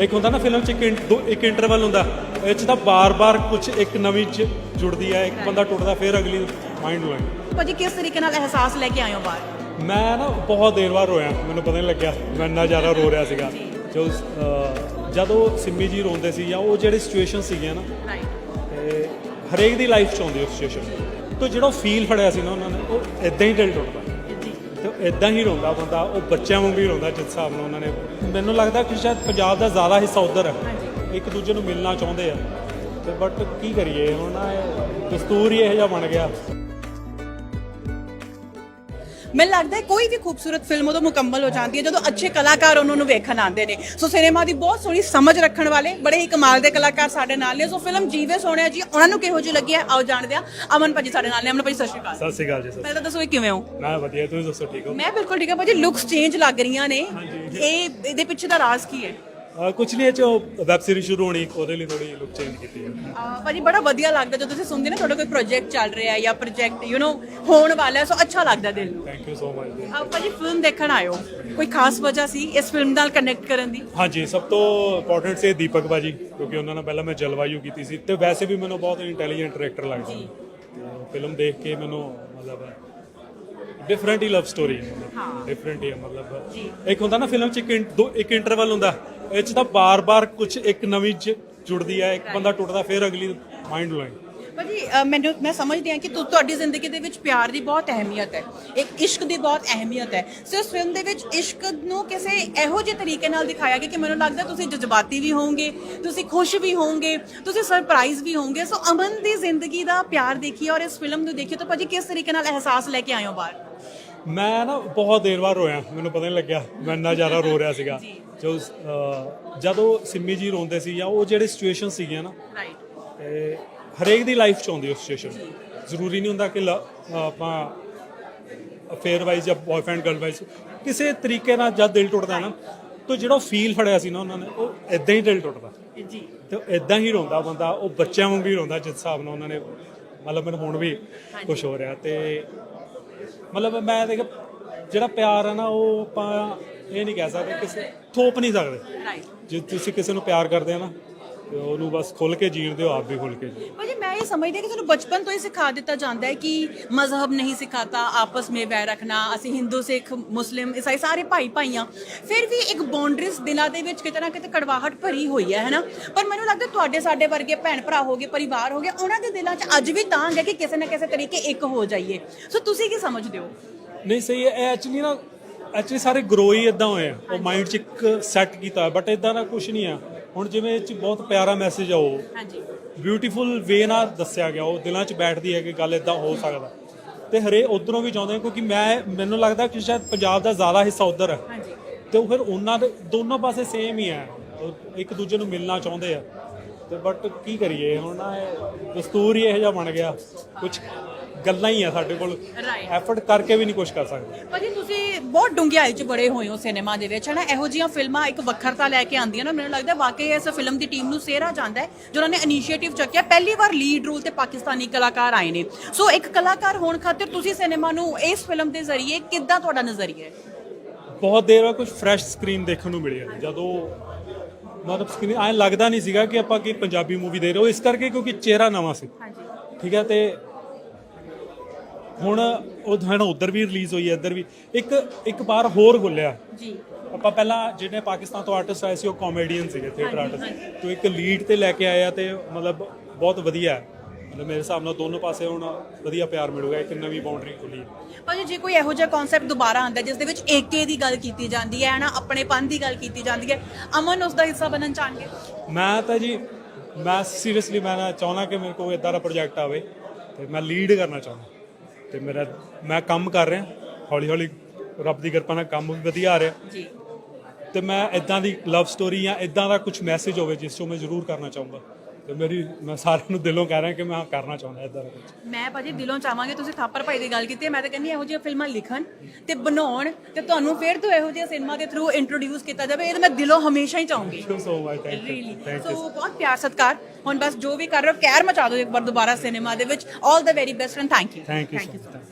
ਇੱਕ ਹੁੰਦਾ ਨਾ ਫਿਲਮ 'ਚ ਇੱਕ ਇੰ- ਦੋ ਇੱਕ ਇੰਟਰਵਲ ਹੁੰਦਾ ਇਹ 'ਚ ਤਾਂ ਬਾਰ-ਬਾਰ ਕੁਝ ਇੱਕ ਨਵੀਂ ਚ ਜੁੜਦੀ ਹੈ ਇੱਕ ਬੰਦਾ ਟੁੱਟਦਾ ਫਿਰ ਅਗਲੀ ਮਾਈਂਡ ਬਲੋਇੰਗ ਭਾਜੀ ਕਿਸ ਤਰੀਕੇ ਨਾਲ ਅਹਿਸਾਸ ਲੈ ਕੇ ਆਏ ਹੋ ਬਾਹਰ? ਮੈਂ ਨਾ ਬਹੁਤ ਦੇਰ ਬਾਅਦ ਰੋਇਆ ਮੈਨੂੰ ਪਤਾ ਨਹੀਂ ਲੱਗਿਆ ਮੈਂ ਇੰਨਾ ਜ਼ਿਆਦਾ ਰੋ ਰਿਹਾ ਸੀਗਾ। ਜੋ। ਅਹ, ਜਦੋਂ ਸਿੰਮੀ ਜੀ ਰੋਂਦੇ ਸੀ ਜਾਂ ਉਹ ਜਿਹੜੇ ਸਿਚੁਏਸ਼ਨ ਸੀਗੀਆਂ ਨਾ ਰਾਈਟ ਤੇ ਹਰੇਕ ਦੀ ਲਾਈਫ 'ਚ ਆਉਂਦੀ ਉਹ ਸਿਚੁਏਸ਼ਨ ਤੋਂ ਜਿਹੜਾ ਫੀਲ ਫੜਿਆ ਸੀ ਨਾ ਉਹਨਾਂ ਨੇ ਉਹ ਇਦਾਂ ਹੀ ਦਿਲ ਟੁੱਟਦਾ। ਤੇ ਇਦਾਂ ਹੀ ਰੋਂਦਾ ਬੰਦਾ ਉਹ ਬੱਚਿਆਂ ਵਾਂਗੂ ਹੀ ਰੋਂਦਾ ਜਿਸ ਹਿਸਾਬ ਨਾਲ ਉਹਨਾਂ ਨੇ। ਮੈਨੂੰ ਲੱਗਦਾ ਕਿ ਸ਼ਾਇਦ ਪੰਜਾਬ ਦਾ ਜ਼ਿਆਦਾ ਹਿੱਸਾ ਉਧਰ ਹੈ ਇੱਕ ਦੂਜੇ ਨੂੰ ਮਿਲਣਾ ਚਾਹੁੰਦੇ ਆ। ਤੇ ਬਟ ਕੀ ਕਰੀਏ ਹੁਣ ਦਸਤੂਰ ਹੀ ਇਹੋ ਜਿਹਾ ਬਣ ਗਿਆ। ਮੈਨੂੰ ਲੱਗਦਾ ਹੈ ਕੋਈ ਵੀ ਖੂਬਸੂਰਤ ਫਿਲਮ ਉਦੋਂ ਮੁਕੰਮਲ ਹੋ ਜਾਂਦੀ ਹੈ ਜਦੋਂ ਅੱਛੇ ਕਲਾਕਾਰ ਉਹਨਾਂ ਨੂੰ ਵੇਖਣ ਆਉਂਦੇ ਨੇ। ਸੋ ਸਿਨੇਮਾ ਦੀ ਬਹੁਤ ਸੋਹਣੀ ਸਮਝ ਰੱਖਣ ਵਾਲੇ ਬੜੇ ਹੀ ਕਮਾਲ ਦੇ ਕਲਾਕਾਰ ਸਾਡੇ ਨਾਲ ਨੇ। ਸੋ ਫਿਲਮ ਜੀਵੇ ਸੋਹਣਿਆ ਜੀ ਉਹਨਾਂ ਨੂੰ ਕਿਹੋ ਜਿਹੀ ਲੱਗੀ ਹੈ? ਆਓ ਜਾਣਦੇ ਆ ਅਮਨ ਭਾਜੀ ਸਾਡੇ ਨਾਲ ਨੇ। ਅਮਨ ਭਾਜੀ ਸਤਿ ਸ਼੍ਰੀ ਅਕਾਲ। ਸਤਿ ਸ਼੍ਰੀ ਅਕਾਲ ਜੀ ਸਤਿ ਪਹਿਲਾਂ ਤਾਂ ਦੱਸੋ ਇਹ ਕਿਵੇਂ ਹੋ? ਮੈਂ ਵਧੀਆ ਤੁਸੀਂ ਦੱਸੋ ਠੀਕ ਹੋ? ਮੈਂ ਬਿਲਕੁਲ ਠੀਕ ਹਾਂ। ਭਾਜੀ ਲੁੱਕਸ ਚੇਂਜ ਲੱਗ ਰਹੀਆਂ ਨੇ। ਇਹ ਇਹਦੇ ਪਿੱਛੇ ਦਾ ਰਾਜ਼ ਕੀ ਹੈ? ਅਹ ਕੁਛ ਨਹੀਂ ਇਹ ਚ ਵੈਬ ਸੀਰੀਜ਼ ਸ਼ੁਰੂ ਹੋਣੀ ਉਹਦੇ ਲਈ ਥੋੜੀ ਲੁੱਕ ਚੇਂਜ ਕੀਤੀ ਹੈ। ਅਹ ਭਾਜੀ ਬੜਾ ਵਧੀਆ ਲੱਗਦਾ ਜਦੋਂ ਤੁਸੀਂ ਸੁਣਦੇ ਨਾ ਤੁਹਾਡਾ ਕੋਈ ਪ੍ਰੋਜੈਕਟ ਚੱਲ ਰਿਹਾ ਹੈ ਜਾਂ ਪ੍ਰੋਜੈਕਟ ਯੂ نو ਹੋਣ ਵਾਲਾ ਹੈ ਸੋ ਅੱਛਾ ਲੱਗਦਾ ਦਿਲ ਨੂੰ। ਥੈਂਕ ਯੂ ਸੋ ਮਚ ਆਹ ਭਾਜੀ ਫਿਲਮ ਦੇਖਣ ਆਇਓ। ਕੋਈ ਖਾਸ ਵਜ੍ਹਾ ਸੀ ਇਸ ਫਿਲਮ ਨਾਲ ਕਨੈਕਟ ਕਰਨ ਦੀ? ਹਾਂਜੀ ਸਭ ਤੋਂ ਇੰਪੋਰਟੈਂਟ ਸੀ ਦੀਪਕ ਬਾਜੀ ਕਿਉਂਕਿ ਉਹਨਾਂ ਨਾਲ ਪਹਿਲਾਂ ਮੈਂ ਜਲਵਾਯੂ ਕੀਤੀ ਸੀ ਤੇ ਵੈਸੇ ਵੀ ਮੈਨੂੰ ਬਹੁਤ ਇੰਟੈਲੀਜੈਂਟ ਡਾਇਰੈਕਟਰ ਲੱਗਦਾ ਫਿਲਮ ਦੇਖ ਕੇ ਮੈਨੂੰ ਮਤਲਬ ਡਿਫਰੈਂਟ ਹੀ ਲਵ ਸਟੋਰੀ ਹੈ। ਮਤਲਬ ਡਿਫਰੈਂਟ ਹੀ ਹੈ ਮਤਲਬ। ਇੱਕ ਹੁੰਦਾ ਨਾ ਫਿਲਮ 'ਚ ਇੱਕ ਇੰ- ਦੋ ਇੱਕ ਇੰਟਰਵਲ ਹੁੰਦਾ। ਇਹ 'ਚ ਤਾਂ ਬਾਰ-ਬਾਰ ਕੁਝ ਇੱਕ ਨਵੀਂ ਚ ਜੁੜਦੀ ਹੈ ਇੱਕ ਬੰਦਾ ਟੁੱਟਦਾ ਫਿਰ ਅਗਲੀ ਮਾਈਂਡ ਬਲੋਇੰਗ ਭਾਜੀ ਮੈਨੂੰ ਮੈਂ ਸਮਝਦੀ ਹਾਂ ਕਿ ਤੁ- ਤੁਹਾਡੀ ਜ਼ਿੰਦਗੀ ਦੇ ਵਿੱਚ ਪਿਆਰ ਦੀ ਬਹੁਤ ਅਹਿਮੀਅਤ ਹੈ। ਇੱਕ ਇਸ਼ਕ ਦੀ ਬਹੁਤ ਅਹਿਮੀਅਤ ਹੈ। ਸੋ ਇਸ ਫਿਲਮ ਦੇ ਵਿੱਚ ਇਸ਼ਕ ਨੂੰ ਕਿਸੇ ਇਹੋ ਜਿਹੇ ਤਰੀਕੇ ਨਾਲ ਦਿਖਾਇਆ ਗਿਆ ਕਿ ਮੈਨੂੰ ਲੱਗਦਾ ਤੁਸੀਂ ਜਜ਼ਬਾਤੀ ਵੀ ਹੋਵੋਗੇ ਤੁਸੀਂ ਖੁਸ਼ ਵੀ ਹੋਵੋਗੇ ਤੁਸੀਂ ਸਰਪ੍ਰਾਈਜ਼ ਵੀ ਹੋਵੋਗੇ। ਸੋ ਅਮਨ ਦੀ ਜ਼ਿੰਦਗੀ ਦਾ ਪਿਆਰ ਦੇਖੀਏ ਔਰ ਇਸ ਫਿਲਮ ਨੂੰ ਦੇਖੀਏ ਤਾਂ ਭਾਜੀ ਕਿਸ ਤਰੀਕੇ ਨਾਲ ਅਹਿਸਾਸ ਲੈ ਕੇ ਆਏ ਹੋ ਬਾਹਰ? ਮੈਂ ਨਾ ਬਹੁਤ ਦੇਰ ਬਾਅਦ ਰੋਇਆ ਮੈਨੂੰ ਪਤਾ ਨਹੀਂ ਲੱਗਿਆ। ਮੈਂ ਇੰਨਾ ਜ਼ਿਆਦਾ ਰੋ ਰਿਹਾ ਸੀਗਾ। ਜੋ। ਅਹ, ਜਦੋਂ ਸਿੰਮੀ ਜੀ ਰੋਂਦੇ ਸੀ ਜਾਂ ਉਹ ਜਿਹੜੇ ਸਿਚੁਏਸ਼ਨ ਸੀਗੀਆਂ ਨਾ ਰਾਈਟ ਤੇ ਹਰੇਕ ਦੀ ਲਾਈਫ 'ਚ ਆਉਂਦੀ ਉਹ ਸਿਚੁਏਸ਼ਨ ਜ਼ਰੂਰੀ ਨਹੀਂ ਹੁੰਦਾ ਕਿ ਲ- ਆਪਾਂ ਅਫੇਅਰ ਵਾਈਜ਼ ਜਾਂ ਬॉयਫ੍ਰੈਂਡ ਗਰਲ ਵਾਈਜ਼ ਕਿਸੇ ਤਰੀਕੇ ਨਾਲ ਜਦ ਦਿਲ ਟੁੱਟਦਾ ਨਾ ਤਾਂ ਜਿਹੜਾ ਫੀਲ ਫੜਿਆ ਸੀ ਨਾ ਉਹਨਾਂ ਨੇ ਉਹ ਇਦਾਂ ਹੀ ਦਿਲ ਟੁੱਟਦਾ। ਜੀ। ਤੇ ਇਦਾਂ ਹੀ ਰੋਂਦਾ ਬੰਦਾ ਉਹ ਬੱਚਿਆਂ ਵਾਂਗੂ ਹੀ ਰੋਂਦਾ ਜਿਸ ਹਿਸਾਬ ਨਾਲ ਉਹਨਾਂ ਨੇ ਮਤਲਬ ਮੈਨੂੰ ਹੁਣ ਵੀ ਕੁਝ ਹੋ ਰਿਹਾ। ਤੇ ਮਤਲਬ ਮੈਂ ਦੇਖ ਜਿਹੜਾ ਪਿਆਰ ਹੈ ਨਾ ਉਹ ਆਪਾਂ ਇਹ ਨਹੀਂ ਕਹਿ ਸਕਦੇ ਕਿਸੇ ਥੋਪ ਨਹੀਂ ਸਕਦੇ। ਰਾਈਟ ਜੇ ਤੁਸੀਂ ਕਿਸੇ ਨੂੰ ਪਿਆਰ ਕਰਦੇ ਆ ਨਾ ਤੇ ਉਹਨੂੰ ਬਸ ਖੁੱਲ ਕੇ ਜੀਣ ਦਿਓ ਆਪ ਵੀ ਖੁੱਲ ਕੇ ਭਾਜੀ ਮੈਂ ਇਹ ਸਮਝਦੀ ਹਾਂ ਕਿ ਤੁਹਾਨੂੰ ਬਚਪਨ ਤੋਂ ਹੀ ਸਿਖਾ ਦਿੱਤਾ ਜਾਂਦਾ ਹੈ ਕਿ ਮਜ਼ਹਬ ਨਹੀਂ ਸਿਖਾਤਾ ਆਪਸ ਵਿੱਚ ਵੈਰ ਰੱਖਣਾ ਅਸੀਂ ਹਿੰਦੂ ਸਿੱਖ ਮੁਸਲਿਮ ਈਸਾਈ ਸਾਰੇ ਭਾਈ ਭਾਈਆਂ। ਫਿਰ ਵੀ ਇੱਕ ਬਾਉਂਡਰੀਜ਼ ਦਿਲਾਂ ਦੇ ਵਿੱਚ ਕਿਤੇ ਨਾ ਕਿਤੇ ਕੜਵਾਹਟ ਭਰੀ ਹੋਈ ਹੈ ਹੈਨਾ? ਪਰ ਮੈਨੂੰ ਲੱਗਦਾ ਤੁਹਾਡੇ ਸਾਡੇ ਵਰਗੇ ਭੈਣ ਭਰਾ ਹੋਗੇ ਪਰਿਵਾਰ ਹੋਗੇ ਉਹਨਾਂ ਦੇ ਦਿਲਾਂ 'ਚ ਅੱਜ ਵੀ ਤਾਂਗ ਹੈ ਕਿ ਕਿਸੇ ਨਾ ਕਿਸੇ ਤਰੀਕੇ ਇੱਕ ਹੋ ਜਾਈਏ। ਸੋ ਤੁਸੀਂ ਕੀ ਸਮਝਦੇ ਹੋ? ਨਹੀਂ ਸਹੀ ਹੈ। ਇਹ ਐਕਚੁਅਲੀ ਨਾ ਐਕਚੁਅਲੀ ਸਾਰੇ ਗਰੋ ਹੀ ਇਦਾਂ ਹੋਏ ਆ। ਉਹ ਮਾਈਂਡ 'ਚ ਇੱਕ ਸੈੱਟ ਕੀਤਾ ਬਟ ਇਦਾਂ ਦਾ ਕੁਝ ਨਹੀਂ ਆ। ਹੁਣ ਜਿਵੇਂ ਇਹ 'ਚ ਬਹੁਤ ਪਿਆਰਾ ਮੈਸੇਜ ਆ ਉਹ। ਹਾਂਜੀ। ਬਿਊਟੀਫੁਲ ਵੇ ਨਾਲ ਦੱਸਿਆ ਗਿਆ ਉਹ ਦਿਲਾਂ 'ਚ ਬੈਠਦੀ ਹੈ ਕਿ ਗੱਲ ਇਦਾਂ ਹੋ ਸਕਦਾ। ਤੇ ਹਰੇ ਉਧਰੋਂ ਵੀ ਚਾਹੁੰਦੇ ਆ ਕਿਉਂਕਿ ਮੈਂ ਮੈਨੂੰ ਲੱਗਦਾ ਕਿ ਸ਼ਾਇਦ ਪੰਜਾਬ ਦਾ ਜ਼ਿਆਦਾ ਹਿੱਸਾ ਉਧਰ ਹੈ। ਹਾਂਜੀ। ਤੇ ਉਹ ਫਿਰ ਉਹਨਾਂ ਦੇ ਦੋਨੋਂ ਪਾਸੇ ਸੇਮ ਹੀ ਹੈ। ਉਹ ਇੱਕ ਦੂਜੇ ਨੂੰ ਮਿਲਣਾ ਚਾਹੁੰਦੇ ਆ। ਤੇ ਬਟ ਕੀ ਕਰੀਏ ਹੁਣ ਨਾ ਇਹ ਦਸਤੂਰ ਹੀ ਇਹੋ ਜਿਹਾ ਬਣ ਗਿਆ। ਕੁਝ ਗੱਲਾਂ ਹੀ ਆ ਸਾਡੇ ਕੋਲ। Right. ਐਫਰਟ ਕਰਕੇ ਵੀ ਨਹੀਂ ਕੁਝ ਕਰ ਸਕਦੇ। ਭਾਜੀ ਤੁਸੀਂ ਬਹੁਤ ਡੂੰਘਾਈ 'ਚ ਬੜੇ ਹੋਏ ਹੋ ਸਿਨੇਮਾ ਦੇ ਵਿੱਚ ਹਨਾ? ਇਹੋ ਜਿਹੀਆਂ ਫਿਲਮਾਂ ਇੱਕ ਵੱਖਰਤਾ ਲੈ ਕੇ ਆਉਂਦੀਆਂ ਨੇ। ਮੈਨੂੰ ਲੱਗਦਾ ਵਾਕਈ ਇਸ ਫਿਲਮ ਦੀ ਟੀਮ ਨੂੰ ਸਿਹਰਾ ਜਾਂਦਾ ਹੈ ਜਿਨ੍ਹਾਂ ਨੇ ਇਨੀਸ਼ੀਏਟਿਵ ਚੱਕਿਆ। ਪਹਿਲੀ ਵਾਰ ਲੀਡ ਰੋਲ ਤੇ ਪਾਕਿਸਤਾਨੀ ਕਲਾਕਾਰ ਆਏ ਨੇ। ਸੋ ਇੱਕ ਕਲਾਕਾਰ ਹੋਣ ਖਾਤਰ ਤੁਸੀਂ ਸਿਨੇਮਾ ਨੂੰ ਇਸ ਫਿਲਮ ਦੇ ਜ਼ਰੀਏ ਕਿੱਦਾਂ ਤੁਹਾਡਾ ਨਜ਼ਰੀਆ ਹੈ? ਬਹੁਤ ਦੇਰ ਬਾਅਦ ਕੁਝ ਫਰੈਸ਼ ਸਕਰੀਨ ਦੇਖਣ ਨੂੰ ਮਿਲਿਆ। ਜਦੋਂ ਮਤਲਬ ਸਕਰੀਨ ਐਂ ਲੱਗਦਾ ਨਹੀਂ ਸੀਗਾ ਕਿ ਆਪਾਂ ਕੀ ਪੰਜਾਬੀ ਮੂਵੀ ਦੇ ਰਹੇ। ਹੋ ਇਸ ਕਰਕੇ ਕਿਉਂਕਿ ਚਿਹਰਾ ਨਵਾਂ ਸੀ। ਹਾਂਜੀ। ਠੀਕ ਹੈ ਤੇ ਹੁਣ ਉਹ ਹੁਣ ਉਧਰ ਵੀ ਰਿਲੀਜ਼ ਹੋਈ ਹੈ ਇੱਧਰ ਵੀ। ਇੱਕ ਇੱਕ ਵਾਰ ਹੋਰ ਖੁੱਲਿਆ। ਜੀ। ਆਪਾਂ ਪਹਿਲਾਂ ਜਿਹੜੇ ਪਾਕਿਸਤਾਨ ਤੋਂ ਆਰਟਿਸਟ ਆਏ ਸੀ ਉਹ ਕਾਮੇਡੀਅਨ ਸੀਗੇ ਥੀਏਟਰ ਆਰਟਿਸਟ ਤੋਂ ਇੱਕ ਲੀਡ ਤੇ ਲੈ ਕੇ ਆਇਆ ਤੇ ਮਤਲਬ ਬਹੁਤ ਵਧੀਆ ਹੈ। ਮਤਲਬ ਮੇਰੇ ਹਿਸਾਬ ਨਾਲ ਦੋਨੋਂ ਪਾਸੇ ਹੁਣ ਵਧੀਆ ਪਿਆਰ ਮਿਲੂਗਾ ਇੱਕ ਨਵੀਂ ਬਾਉਂਡਰੀ ਖੁੱਲੀ। ਹੈ ਭਾਜੀ ਜੇ ਕੋਈ ਇਹੋ ਜਿਹਾ ਕਨਸੈਪਟ ਦੁਬਾਰਾ ਆਉਂਦਾ ਜਿਸ ਦੇ ਵਿੱਚ ਏਕੇ ਦੀ ਗੱਲ ਕੀਤੀ ਜਾਂਦੀ ਹੈ ਨਾ ਆਪਣੇਪਨ ਦੀ ਗੱਲ ਕੀਤੀ ਜਾਂਦੀ ਹੈ ਅਮਨ ਉਸ ਦਾ ਹਿੱਸਾ ਬਣਨ ਚਾਹਣਗੇ? ਮੈਂ ਤਾਂ ਜੀ ਮੈਂ ਸੀਰੀਅਸਲੀ ਮੈਂ ਚਾਹੁੰਦਾ ਕਿ ਮੇਰੇ ਕੋਲ ਇਦਾਂ ਦਾ ਪ੍ਰੋਜੈਕਟ ਆਵੇ ਤੇ ਮੈਂ ਲੀਡ ਕਰਨਾ ਚਾਹੁੰਦਾ। ਤੇ ਮੇਰਾ ਮੈਂ ਕੰਮ ਕਰ ਰਿਹਾ ਹੌਲੀ ਹੌਲੀ ਰੱਬ ਦੀ ਕਿਰਪਾ ਨਾਲ ਕੰਮ ਵੀ ਵਧੀਆ ਆ ਰਿਹਾ। ਜੀ। ਤੇ ਮੈਂ ਇਦਾਂ ਦੀ ਲਵ ਸਟੋਰੀ ਜਾਂ ਇਦਾਂ ਦਾ ਕੁਝ ਮੈਸੇਜ ਹੋਵੇ ਜਿਸ ਤੋਂ ਮੈਂ ਜ਼ਰੂਰ ਕਰਨਾ ਚਾਹੂੰਗਾ। ਤੇ ਮੇਰੀ ਮੈਂ ਸਾਰਿਆਂ ਨੂੰ ਦਿਲੋਂ ਕਹਿ ਰਿਹਾ ਕਿ ਮੈਂ ਕਰਨਾ ਚਾਹੁੰਦਾ ਇਦਾਂ ਦਾ ਕੁਝ ਮੈਂ ਭਾਜੀ ਦਿਲੋਂ ਚਾਹਾਂਗੇ ਤੁਸੀਂ ਥਾਪਰ ਭਾਈ ਦੀ ਗੱਲ ਕੀਤੀ ਹੈ। ਮੈਂ ਤਾਂ ਕਹਿੰਦੀ ਇਹੋ ਜਿਹੀਆਂ ਫਿਲਮਾਂ ਲਿਖਣ ਤੇ ਬਣਾਉਣ ਤੇ ਤੁਹਾਨੂੰ ਫਿਰ ਤੋਂ ਇਹੋ ਜਿਹੀਆਂ ਸਿਨੇਮਾ ਦੇ ਥਰੂ ਇੰਟਰੋਡਿਊਸ ਕੀਤਾ ਜਾਵੇ। ਇਹ ਤਾਂ ਮੈਂ ਦਿਲੋਂ ਹਮੇਸ਼ਾ ਹੀ ਚਾਹੂੰਗੀ। Thank you so much thank really you thank so you ਬਹੁਤ ਪਿਆਰ ਸਤਿਕਾਰ। ਹੁਣ ਬਸ ਜੋ ਵੀ ਕਰ ਰਹੇ ਹੋ ਕਹਿਰ ਮਚਾ ਦਿਓ ਇੱਕ ਵਾਰ ਦੁਬਾਰਾ ਸਿਨੇਮਾ ਦੇ ਵਿੱਚ। 올 the very best and thank you thank you so much